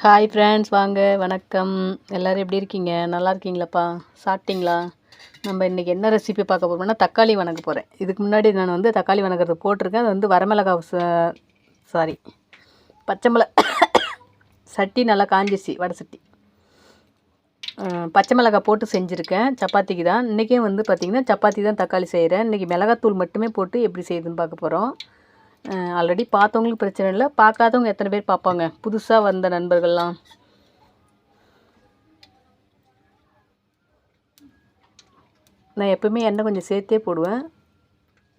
Hi friends வாங்க வணக்கம். எல்லோரும் எப்படி இருக்கீங்க? நல்லா இருக்கீங்களாப்பா? சாப்பிட்டீங்களா? நம்ம இன்றைக்கி என்ன ரெசிபி பார்க்க போகிறோம்னா தக்காளி வணக்க போகிறேன் இதுக்கு முன்னாடி நான் வந்து தக்காளி வணக்கிறது போட்டிருக்கேன். அது வந்து வரமிளகா சாரி பச்சை மிளகா சட்டி நல்லா காஞ்சிச்சு வடை சட்டி. பச்சை மிளகாய் போட்டு செஞ்சுருக்கேன். சப்பாத்திக்கு தான். இன்றைக்கே வந்து பார்த்திங்கன்னா சப்பாத்தி தான் தக்காளி செய்கிறேன் இன்றைக்கி மிளகாத்தூள் மட்டுமே போட்டு எப்படி செய்யுதுன்னு பார்க்க போகிறோம் ஆல்ரெடி பார்த்தவங்களுக்கு பிரச்சனை இல்லை. பார்க்காதவங்க எத்தனை பேர் பார்ப்பாங்க? புதுசாக வந்த நண்பர்கள்லாம். நான் எப்பவுமே எண்ணெய் கொஞ்சம் சேர்த்தே போடுவேன்.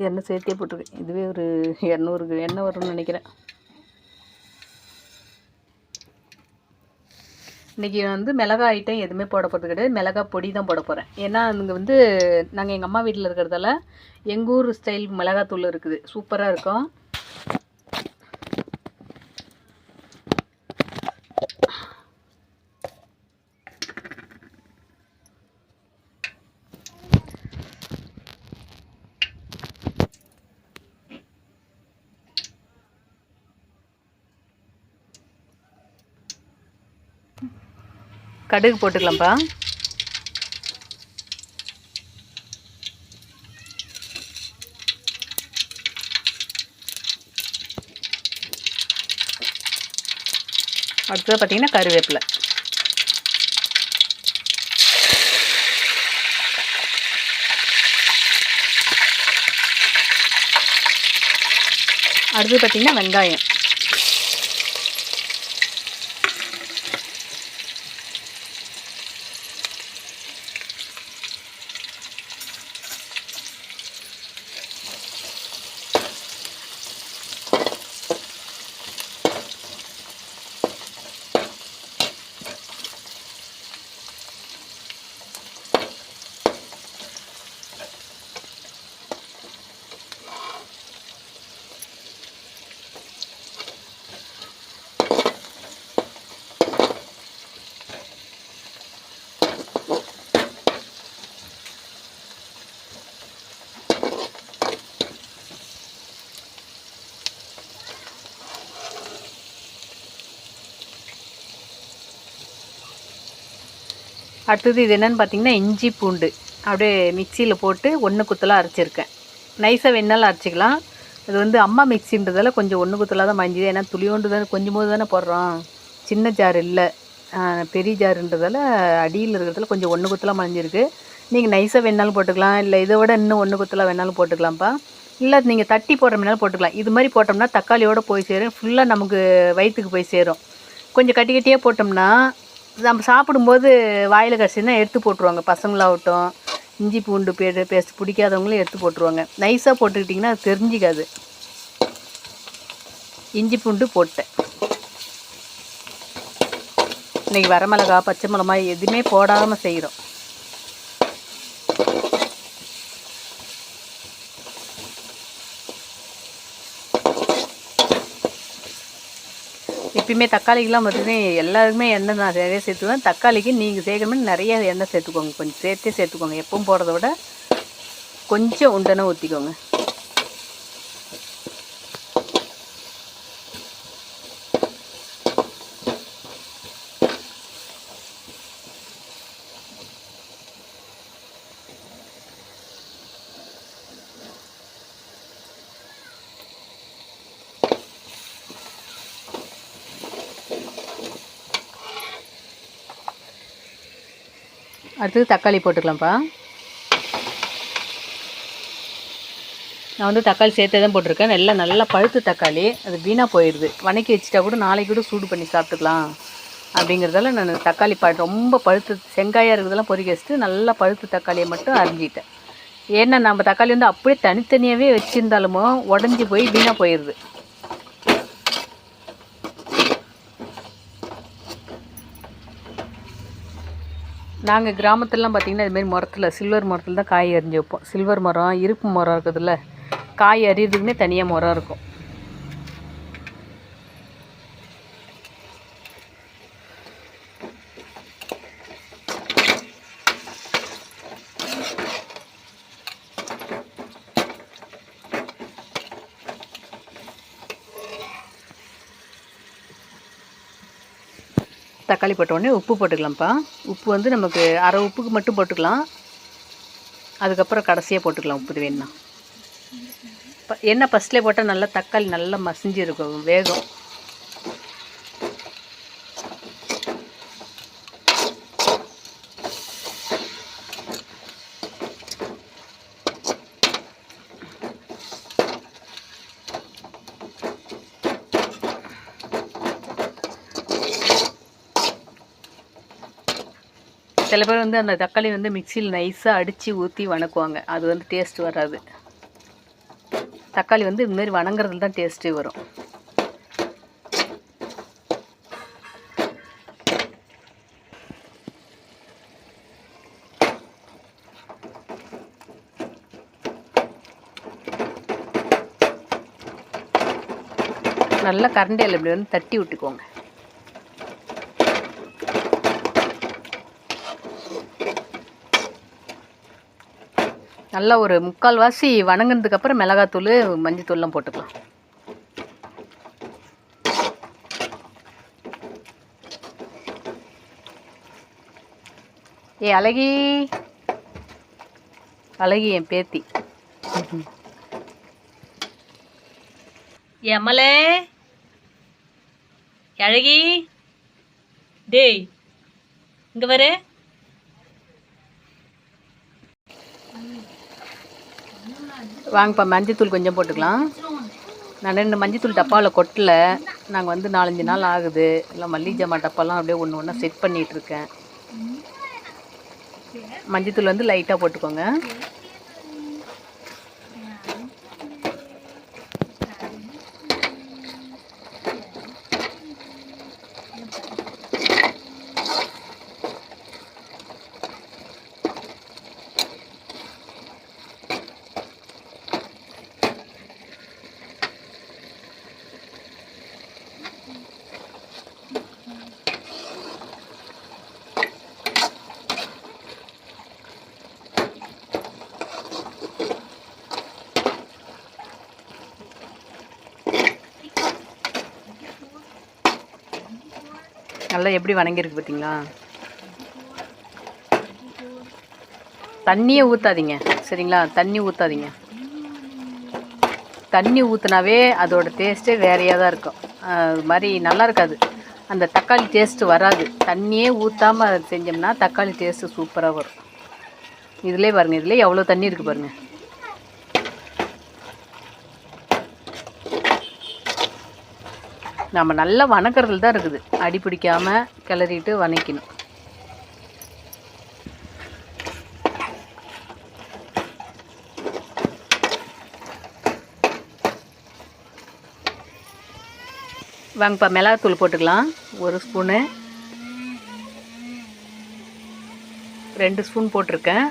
எண்ணெய் சேர்த்தே போட்டிருக்கேன் இதுவே ஒரு இரநூறு எண்ணெய் வரும்னு நினைக்கிறேன். இன்றைக்கி வந்து மிளகா ஐட்டம் எதுவுமே போட போகிறது கிடையாது. மிளகா பொடி தான் போட போகிறேன் ஏன்னா அங்கே வந்து நாங்கள் எங்கள் அம்மா வீட்டில் இருக்கிறதால எங்கள் ஊர் ஸ்டைல் மிளகாத்தூள் இருக்குது. சூப்பராக இருக்கும். கடுகு போட்டுக்கலாம்ப்பா. அடுத்தது பார்த்தீங்கன்னா கருவேப்பிலை. அடுத்தது பார்த்தீங்கன்னா வெங்காயம். அடுத்தது இது என்னன்னு பார்த்தீங்கன்னா இஞ்சி பூண்டு. அப்படியே மிக்சியில் போட்டு ஒன்று குத்தலாக அரைச்சிருக்கேன். நைஸாக வேணாலும் அரைச்சிக்கலாம். இது வந்து அம்மா மிக்சின்றதால கொஞ்சம் ஒன்று குத்தலாக தான் மஞ்சுது. ஏன்னா துளியோண்டு தானே கொஞ்சம் போது தானே போடுறோம். சின்ன ஜார் இல்லை. பெரிய ஜாருன்றதால அடியில் இருக்கிறதுல கொஞ்சம் ஒன்று குத்தலாக மஞ்சிருக்கு. நீங்கள் நைஸாக வேணாலும் போட்டுக்கலாம். இல்லை இதை விட இன்னும் ஒன்று குத்தலாக வேணாலும் போட்டுக்கலாம்ப்பா. இல்லை நீங்கள் தட்டி போடுற வேணாலும் போட்டுக்கலாம். இது மாதிரி போட்டோம்னா தக்காளியோடு போய் சேரும். ஃபுல்லாக நமக்கு வயிற்றுக்கு போய் சேரும். கொஞ்சம் கட்டி கட்டியாக போட்டோம்னா நம்ம சாப்பிடும்போது வாயில் கடிச்சுன்னா எடுத்து போட்டுருவாங்க. பசங்களாகட்டும் இஞ்சி பூண்டு பே பேஸ்ட் பிடிக்காதவங்களும் எடுத்து போட்டுருவாங்க. நைஸாக போட்டுக்கிட்டிங்கன்னா அது தெரிஞ்சிக்காது. இஞ்சி பூண்டு போட்டேன். இன்றைக்கி வரமிளகா பச்சை மிளகாய் எதுவுமே போடாமல் செய்கிறோம் எப்பயுமே தக்காளிக்கெலாம் பார்த்தீங்கன்னா எல்லாருக்குமே எண்ணெய் நான் நிறைய சேர்த்துக்குவேன் தக்காளிக்கு நீங்கள் சேர்க்கணும்னு நிறைய எண்ணெய் சேர்த்துக்கோங்க. கொஞ்சம் சேர்த்தே சேர்த்துக்கோங்க. எப்பவும் போடுறத விட கொஞ்சம் உண்டனை ஊற்றிக்கோங்க அடுத்தது தக்காளி போட்டுக்கலாம்ப்பா. நான் வந்து தக்காளி சேர்த்தே தான் போட்டிருக்கேன். நல்லா நல்லா பழுத்து தக்காளி. அது வீணாக போயிடுது. வணக்கி வச்சுட்டா கூட நாளைக்கு கூட சூடு பண்ணி சாப்பிட்டுக்கலாம். அப்படிங்கிறதால நான் தக்காளி ப ரொம்ப பழுத்து செங்காயாக இருக்கிறதெல்லாம் பொறிக்க வச்சுட்டு நல்லா பழுத்து தக்காளியை மட்டும் அரிஞ்சிட்டேன். ஏன்னா நம்ம தக்காளி வந்து அப்படியே தனித்தனியாகவே வச்சுருந்தாலுமோ உடஞ்சி போய் வீணாக போயிடுது. நாங்கள் கிராமத்துலலாம் பார்த்திங்கன்னா இதுமாரி மரத்தில் சில்வர் மரத்தில் தான் காய் அரிஞ்சு வைப்போம். சில்வர் மரம் இருப்பு மரம் இருக்குதுல்ல காய் அறியறதுக்குன்னே தனியாக மரம் இருக்கும். தக்காளி போட்ட உடனே உப்பு போட்டுக்கலாம்ப்பா. உப்பு வந்து நமக்கு அரை உப்புக்கு மட்டும் போட்டுக்கலாம். அதுக்கப்புறம் கடைசியாக போட்டுக்கலாம் உப்பு வேணும்னா. என்ன எண்ணெய் ஃபஸ்ட்லேயே போட்டால் நல்லா தக்காளி நல்லா மசிஞ்சு இருக்கும் வேகம். சில பேர் வந்து அந்த தக்காளி வந்து மிக்சியில் நைஸாக அடித்து ஊற்றி வணக்குவாங்க. அது வந்து டேஸ்ட் வராது. தக்காளி வந்து இதுமாரி வணங்குறதுல தான் டேஸ்ட்டு வரும். நல்லா கரண்டியில் இப்படி வந்து தட்டி விட்டுக்கோங்க. நல்லா ஒரு முக்கால் வாசி வணங்கினதுக்கப்புறம் மிளகாத்தூள் மஞ்சத்தூள்லாம் போட்டுக்கலாம். ஏ அழகி. அழகி என் பேத்தி. எமலே அழகி. டேய் இங்கே வரு. வாங்கப்பா மஞ்சத்தூள் கொஞ்சம் போட்டுக்கலாம். நான் ரெண்டு மஞ்சத்தூள் டப்பாவில் கொட்டலை. நாங்கள் வந்து நாலஞ்சு நாள் ஆகுது. எல்லாம் மல்லிகை ஜாமான் டப்பாலாம் அப்படியே ஒன்று ஒன்றா செட் பண்ணிகிட்ருக்கேன் மஞ்சத்தூள் வந்து லைட்டாக போட்டுக்கோங்க. எப்படி வணங்கியிருக்கு பார்த்தீங்களா? தண்ணியே ஊற்றாதீங்க சரிங்களா? தண்ணி ஊற்றாதீங்க தண்ணி ஊற்றுனாவே அதோட டேஸ்ட்டே வேறையாக தான் இருக்கும். அது மாதிரி நல்லா இருக்காது. அந்த தக்காளி டேஸ்ட்டு வராது. தண்ணியே ஊற்றாமல் செஞ்சோம்னா தக்காளி டேஸ்ட்டு சூப்பராக வரும். இதிலே பாருங்கள் இதிலே எவ்வளோ தண்ணி இருக்குது பாருங்கள் நம்ம நல்லா வணக்கறதுல தான் இருக்குது. அடி பிடிக்காம கிளறிட்டு வணக்கணும். வாங்கப்பா மிளகாத்தூள் போட்டுக்கலாம். ஒரு ஸ்பூனு. ரெண்டு ஸ்பூன் போட்டிருக்கேன்.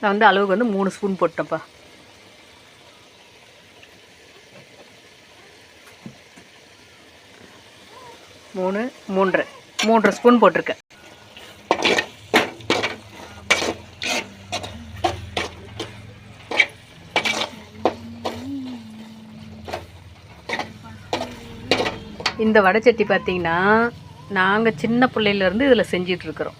நான் வந்து அளவுக்கு வந்து மூணு ஸ்பூன் போட்டேன்ப்பா. மூணு மூன்று. மூன்று ஸ்பூன் போட்டிருக்கேன். இந்த வடைச்சட்டி பார்த்தீங்கன்னா நாங்கள் சின்ன பிள்ளையிலேருந்து இதில் செஞ்சிட்ருக்குறோம்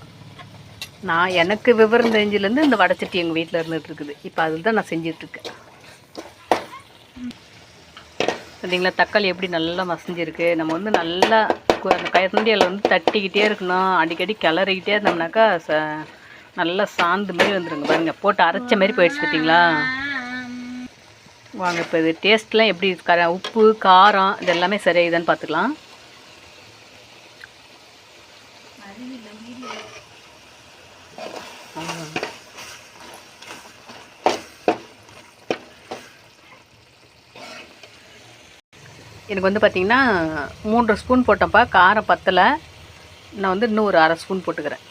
நான் எனக்கு விவரம் தெரிஞ்சிலேருந்து இந்த வடைச்சட்டி எங்கள் வீட்டில் இருந்துகிட்டு இருக்குது இப்போ அதில் தான் நான் செஞ்சிட்ருக்கேன் பார்த்தீங்களா தக்காளி எப்படி நல்லா மசிஞ்சிருக்கு. நம்ம வந்து நல்லா அந்த கயத்தண்டியில் வந்து தட்டிக்கிட்டே இருக்கணும். அடிக்கடி கிளறிக்கிட்டே இருந்தோம்னாக்கா ச நல்லா சாந்து மாரி வந்துருங்க பாருங்கள் போட்டு அரைச்ச மாதிரி போயிடுச்சு பார்த்தீங்களா வாங்க இப்போ இது டேஸ்ட்லாம் எப்படி கர உப்பு காரம் இது எல்லாமே சரியாகுதான்னு பார்த்துக்கலாம் எனக்கு வந்து பார்த்திங்கன்னா மூன்று ஸ்பூன் போட்டேன்ப்பா காரம் பத்தலை. நான் வந்து இன்னும் ஒரு அரை ஸ்பூன் போட்டுக்கிறேன்.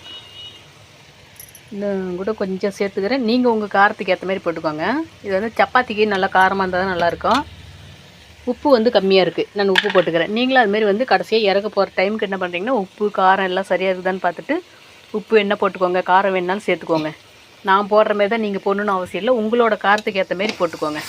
இன்னும் கூட கொஞ்சம் சேர்த்துக்கிறேன். நீங்கள் உங்கள் காரத்துக்கு ஏற்ற மாதிரி போட்டுக்கோங்க. இது வந்து சப்பாத்திக்கு நல்லா காரமாக இருந்தால் தான் நல்லாயிருக்கும். உப்பு வந்து கம்மியாக இருக்குது நான் உப்பு போட்டுக்கிறேன். நீங்களும் அதுமாரி வந்து கடைசியாக இறக்க போகிற டைமுக்கு என்ன பண்ணுறீங்கன்னா உப்பு காரம் எல்லாம் சரியாக இருக்குதான்னு பார்த்துட்டு உப்பு என்ன போட்டுக்கோங்க காரம் வேணாலும் சேர்த்துக்கோங்க. நான் போடுற மாதிரி தான் நீங்கள் போடணுன்னு அவசியம் இல்லை. உங்களோட காரத்துக்கு ஏற்ற மாதிரி போட்டுக்கோங்க.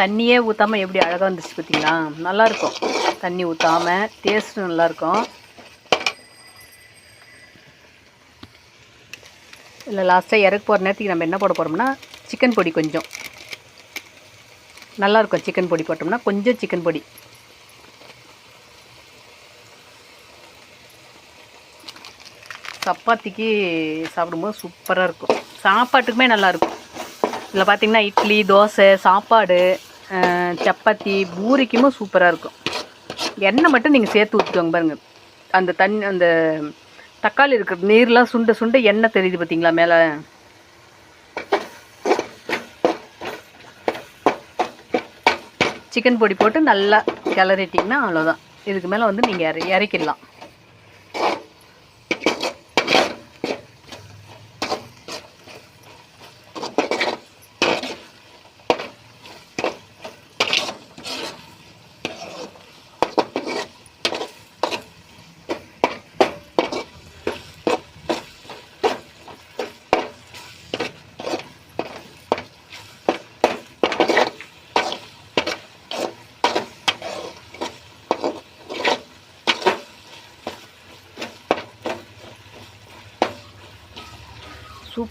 தண்ணியே ஊற்றாமல் எப்படி அழகாக வந்துச்சு பார்த்தீங்களா நல்லாயிருக்கும். தண்ணி ஊற்றாமல் டேஸ்ட்டும் நல்லாயிருக்கும். இல்லை லாஸ்ட்டாக இறக்க போகிற நேரத்துக்கு நம்ம என்ன போட போகிறோம்னா சிக்கன் பொடி கொஞ்சம். நல்லாயிருக்கும் சிக்கன் பொடி போட்டோம்னா கொஞ்சம் சிக்கன் பொடி. சப்பாத்திக்கு சாப்பிடும்போது சூப்பராக இருக்கும். சாப்பாட்டுக்குமே நல்லாயிருக்கும். இதில் பார்த்திங்கன்னா இட்லி தோசை சாப்பாடு. சப்பாத்தி பூரிக்குமே சூப்பராக இருக்கும். எண்ணெய் மட்டும் நீங்கள் சேர்த்து ஊற்றிக்கோங்க பாருங்கள் அந்த தண்ணி அந்த தக்காளி இருக்கிற நீர்லாம் சுண்ட சுண்ட எண்ணெய் தெரியுது பார்த்தீங்களா மேலே? சிக்கன் பொடி போட்டு நல்லா கிளறிட்டிங்கன்னா அவ்வளோதான் இதுக்கு மேலே வந்து நீங்கள் இற இறக்கிடலாம்.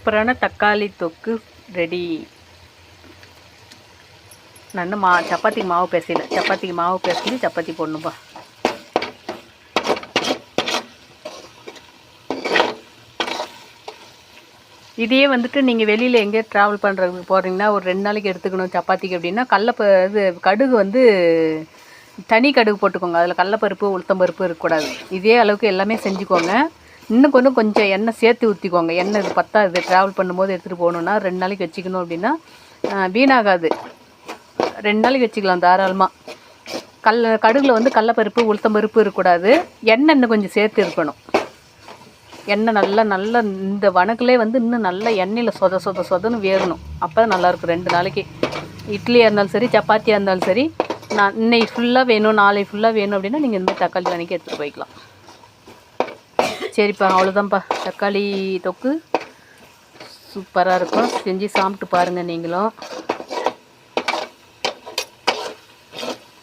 சூப்பரான தக்காளி தொக்கு ரெடி நான் மா சப்பாத்திக்கு மாவு பேசல. சப்பாத்திக்கு மாவு பேசி சப்பாத்தி போடணும்பா இதையே வந்துட்டு நீங்கள் வெளியில் எங்கேயோ ட்ராவல் பண்ணுறதுக்கு போகிறீங்கன்னா ஒரு ரெண்டு நாளைக்கு எடுத்துக்கணும் சப்பாத்திக்கு அப்படின்னா கடலப்ப இது கடுகு வந்து தனி கடுகு போட்டுக்கோங்க. அதில் கடலப்பருப்பு உளுத்தம்பருப்பு இருக்கக்கூடாது. இதே அளவுக்கு எல்லாமே செஞ்சுக்கோங்க. இன்னும் கொஞ்சம் கொஞ்சம் எண்ணெய் சேர்த்து ஊற்றிக்கோங்க எண்ணெய் இது பத்தாது. ட்ராவல் பண்ணும்போது எடுத்துகிட்டு போகணுன்னா ரெண்டு நாளைக்கு வச்சுக்கணும் அப்படின்னா வீணாகாது. ரெண்டு நாளைக்கு வச்சுக்கலாம் தாராளமாக கல் கடுகில் வந்து கடலப்பருப்பு உளுத்தம்பருப்பு இருக்கக்கூடாது. எண்ணெய் இன்னும் கொஞ்சம் சேர்த்து இருக்கணும். எண்ணெய் நல்லா நல்லா இந்த வணக்கிலே வந்து இன்னும் நல்லா எண்ணெயில் சொத சொத சொதன்னு வேகணும். அப்போ தான் நல்லாயிருக்கும். ரெண்டு நாளைக்கு இட்லியாக இருந்தாலும் சரி சப்பாத்தியாக இருந்தாலும் சரி நான் இன்னைக்கு ஃபுல்லாக வேணும் நாளைக்கு ஃபுல்லாக வேணும் அப்படின்னா நீங்கள் இந்த மாதிரி தக்காளி வணக்கி எடுத்துகிட்டு போய்க்கலாம். சரிப்பா அவ்வளோதான்ப்பா தக்காளி தொக்கு. சூப்பராக இருக்கும் செஞ்சு சாப்பிட்டு பாருங்கள் நீங்களும்.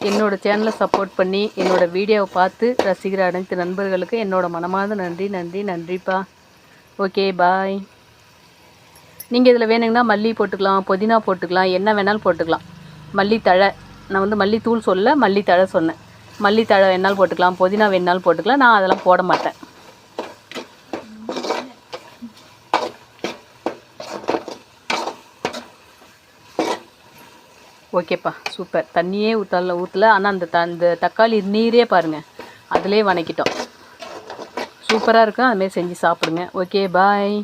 என்னோடய சேனலை சப்போர்ட் பண்ணி என்னோடய வீடியோவை பார்த்து ரசிக்கிற அனைத்து நண்பர்களுக்கு என்னோடய மனமார்ந்த நன்றி நன்றி நன்றிப்பா. ஓகே பாய் நீங்கள் இதில் வேணுங்கன்னா மல்லி போட்டுக்கலாம் புதினா போட்டுக்கலாம் என்ன வேணாலும் போட்டுக்கலாம். மல்லித்தழை. நான் வந்து மல்லித்தூள் சொல்ல மல்லித்தழை சொன்னேன். மல்லித்தழை வேணாலும் போட்டுக்கலாம் புதினா வேணாலும் போட்டுக்கலாம் நான் அதெல்லாம் போட மாட்டேன். ஓகேப்பா சூப்பர். தண்ணியே ஊற்றல ஊற்றல ஆனால் அந்த த அந்த தக்காளி நீரே பாருங்கள் அதிலே வணக்கிட்டோம். சூப்பராக இருக்கும். அதுமாரி செஞ்சு சாப்பிடுங்க. Okay bye.